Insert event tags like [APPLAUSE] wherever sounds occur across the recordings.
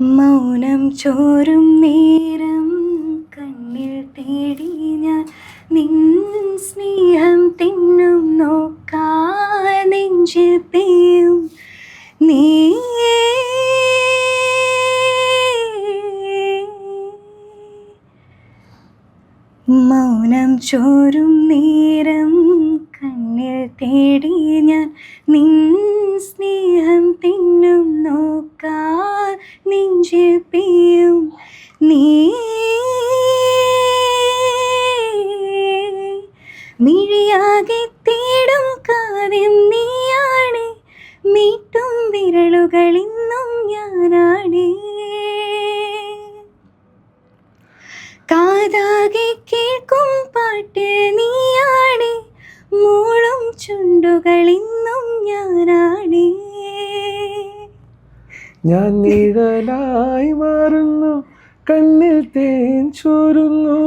മൗനം ചോരും നേരം കണ്ണിൽ തേടി ഞാൻ നിൻ സ്നേഹം തിന്നും നോക്കാ നെഞ്ചിൽ നീ മൗനം ചോരും നേരം കണ്ണിൽ തേടി ഞാൻ നിൻ സ്നേഹം തിന്നും നോക്കാ നെഞ്ചിൽ നീ. മിഴിയാകെ ഞാൻ നിഴലായി മാറുന്നു കണ്ണിൽ തേൻ ചോരുന്നു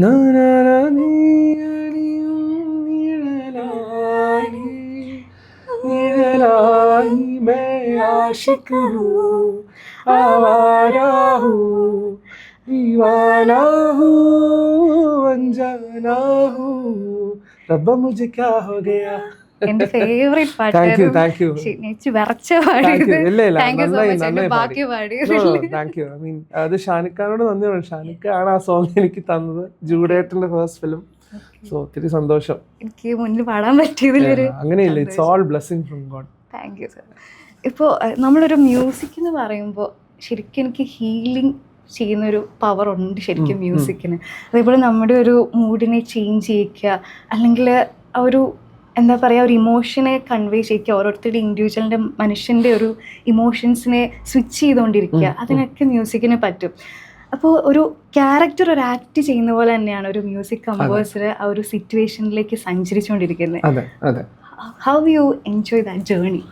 നാനാന നീ അണിയും നിഴലായി നിഴലായി മേ ആശിക് ഹൂँ आवारा हूँ दीवाना हूँ अनजाना हूँ रब्बा मुझे क्या हो गया എന്റെ [LAUGHS] ഫേവറേറ്റ് പാട്ട് വിറച്ച നന്നായി ബാക്കി പാടി. താങ്ക് ഐ മീൻ അത് ഷാനിക്കാനോട് നന്ദി പറയും ഷാനിക്ക ആണ് ആ സോങ് എനിക്ക് തന്നത്. ജൂഡേട്ടന്റെ ഫസ്റ്റ് ഫിലിം സോ ഒത്തിരി സന്തോഷം. എനിക്ക് മുന്നിൽ പാടാൻ പറ്റിയതിലൊരു അങ്ങനെയില്ല? It's all blessing from God thank you sir ഇപ്പോൾ നമ്മളൊരു മ്യൂസിക് എന്ന് പറയുമ്പോൾ ശരിക്കും എനിക്ക് ഹീലിംഗ് ചെയ്യുന്നൊരു പവർ ഉണ്ട് ശരിക്കും. മ്യൂസിക്കിന് അതേപോലെ നമ്മുടെ ഒരു മൂഡിനെ ചേഞ്ച് ചെയ്യിക്കുക അല്ലെങ്കിൽ ആ ഒരു എന്താ പറയുക ഒരു ഇമോഷനെ കൺവേ ചെയ്യിക്കുക. ഓരോരുത്തരുടെ ഇൻഡിവിജ്വലിന്റെ മനുഷ്യന്റെ ഒരു ഇമോഷൻസിനെ സ്വിച്ച് ചെയ്തുകൊണ്ടിരിക്കുക. അതിനൊക്കെ മ്യൂസിക്കിന് പറ്റും. അപ്പോൾ ഒരു ക്യാരക്ടർ ഒരു ആക്ട് ചെയ്യുന്ന പോലെ തന്നെയാണ് ഒരു മ്യൂസിക് കമ്പോസർ ആ ഒരു സിറ്റുവേഷനിലേക്ക് സഞ്ചരിച്ചുകൊണ്ടിരിക്കുന്നത്. അതെ അതെ. How you enjoy that journey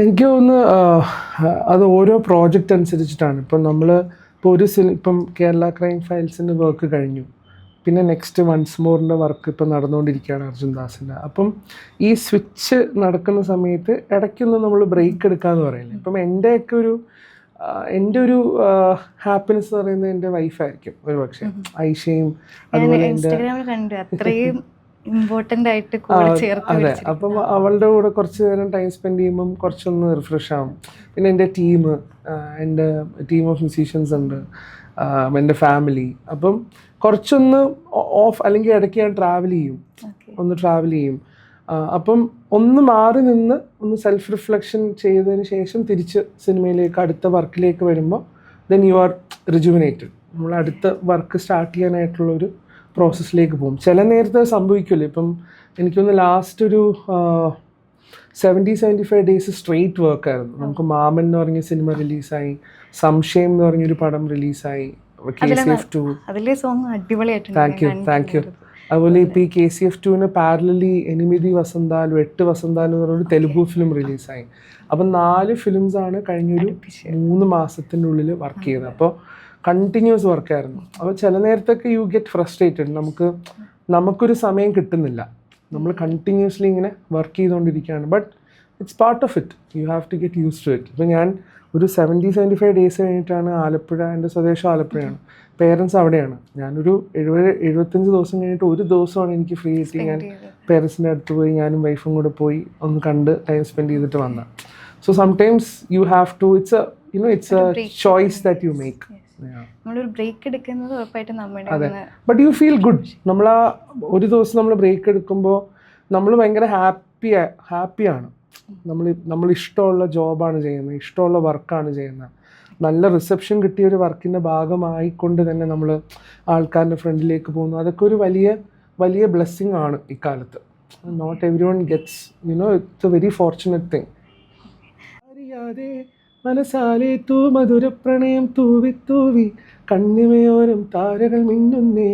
എനിക്ക് തോന്നുന്നു അത് ഓരോ പ്രോജക്റ്റ് അനുസരിച്ചിട്ടാണ്. ഇപ്പം നമ്മൾ ഇപ്പോൾ ഒരു സിനിമ ഇപ്പം കേരള ക്രൈം ഫയൽസിന്റെ വർക്ക് കഴിഞ്ഞു. പിന്നെ നെക്സ്റ്റ് വൺസ് മോറിന്റെ വർക്ക് ഇപ്പം നടന്നുകൊണ്ടിരിക്കുകയാണ് അർജുൻ ദാസിന്റെ അപ്പം ഈ സ്വിച്ച് നടക്കുന്ന സമയത്ത് ഇടയ്ക്കൊന്ന് നമ്മൾ ബ്രേക്ക് എടുക്കാമെന്ന് പറയുന്നത് ഇപ്പം എന്റെയൊക്കെ ഒരു എന്റെ ഒരു ഹാപ്പിനെസ് എന്ന് പറയുന്നത് എന്റെ വൈഫായിരിക്കും ഒരു പക്ഷേ ഐഷയും അതുപോലെ അത്രയും ആയിട്ട് അതെ. അപ്പം അവളുടെ കൂടെ കുറച്ച് നേരം ടൈം സ്പെൻഡ് ചെയ്യുമ്പം കുറച്ചൊന്ന് റിഫ്രഷ് ആവും. പിന്നെ എന്റെ ടീം എന്റെ ടീം ഓഫ് മ്യൂസീഷ്യൻസ് ഉണ്ട്. എന്റെ ഫാമിലി. അപ്പം കുറച്ചൊന്ന് ഓഫ് അല്ലെങ്കിൽ ഇടയ്ക്ക് ഞാൻ ട്രാവൽ ചെയ്യും. ഒന്ന് ട്രാവൽ ചെയ്യും. അപ്പം ഒന്ന് മാറി നിന്ന് ഒന്ന് സെൽഫ് റിഫ്ലക്ഷൻ ചെയ്തതിന് ശേഷം തിരിച്ച് സിനിമയിലേക്ക് അടുത്ത വർക്കിലേക്ക് വരുമ്പോൾ ദെൻ യു ആർ റിജുവിനേറ്റഡ് നമ്മൾ അടുത്ത വർക്ക് സ്റ്റാർട്ട് ചെയ്യാനായിട്ടുള്ളൊരു പ്രോസസ്സിലേക്ക് പോകും. ചില നേരത്തെ സംഭവിക്കില്ല ഇപ്പം എനിക്കൊന്ന് ലാസ്റ്റ് ഒരു seventy seventy five days straight വർക്കായിരുന്നു നമുക്ക് മാമൻ എന്ന് പറഞ്ഞ സിനിമ റിലീസായി സംശയം എന്ന് പറഞ്ഞൊരു പടം റിലീസായി K G F two thank you thank you. അതുപോലെ ഇപ്പോൾ ഈ കെ സി എഫ് ടുവിന് പാരലലി എനിമിതി വസന്താലും എട്ട് വസന്താലും എന്ന് പറഞ്ഞൊരു തെലുഗു ഫിലിം റിലീസായി അപ്പം നാല് ഫിലിംസാണ് ആണ് കഴിഞ്ഞൊരു. മൂന്ന് മാസത്തിനുള്ളിൽ വർക്ക് ചെയ്തത്. അപ്പോൾ കണ്ടിന്യൂസ് വർക്കായിരുന്നു അപ്പോൾ ചില നേരത്തൊക്കെ യു ഗെറ്റ് ഫ്രസ്ട്രേറ്റഡ് നമുക്ക് നമുക്കൊരു സമയം കിട്ടുന്നില്ല. നമ്മൾ കണ്ടിന്യൂസ്ലി ഇങ്ങനെ വർക്ക് ചെയ്തുകൊണ്ടിരിക്കുകയാണ്. But it's part of it you have to get use to it ഇപ്പം ഞാൻ ഒരു സെവന്റി സെവന്റി ഫൈവ് ഡേയ്സ് കഴിഞ്ഞിട്ടാണ് ആലപ്പുഴ എന്റെ സ്വദേശം ആലപ്പുഴയാണ്. പേരൻസ് അവിടെയാണ്. ഞാനൊരു എഴുപത് എഴുപത്തഞ്ച് ദിവസം കഴിഞ്ഞിട്ട് ഒരു ദിവസമാണ് എനിക്ക് ഫ്രീ കിട്ടി. ഞാൻ പേരൻസിന്റെ അടുത്ത് പോയി ഞാനും വൈഫും കൂടെ പോയി ഒന്ന് കണ്ട് ടൈം സ്പെൻഡ് ചെയ്തിട്ട് വന്ന so sometimes you have to it's a you know it's a choice that you make. നമ്മളൊരു ബ്രേക്ക് എടുക്കുന്നത് ഉറപ്പായിട്ടും നമ്മുടെ ബട്ട് യു ഫീൽ ഗുഡ് നമ്മൾ ആ ഒരു ദിവസം നമ്മൾ ബ്രേക്ക് എടുക്കുമ്പോൾ നമ്മൾ ഭയങ്കര ഹാപ്പി ഹാപ്പിയാണ് നമ്മൾ നമ്മൾ ഇഷ്ടമുള്ള ജോബാണ് ചെയ്യുന്നത് ഇഷ്ടമുള്ള വർക്കാണ് ചെയ്യുന്നത്. നല്ല റിസപ്ഷൻ കിട്ടിയ ഒരു വർക്കിന്റെ ഭാഗമായിക്കൊണ്ട് തന്നെ നമ്മൾ ആൾക്കാരുടെ ഫ്രണ്ടിലേക്ക് പോകുന്നു. അതൊക്കെ ഒരു വലിയ വലിയ ബ്ലെസ്സിങ് ആണ് ഇക്കാലത്ത് not everyone gets you know it's a very fortunate thing അറിയാതെ മനസാലെ തൂ മധുരപ്രണയം തൂവി കണ്ണിമയോരം താരകൾ മിന്നുന്നേ.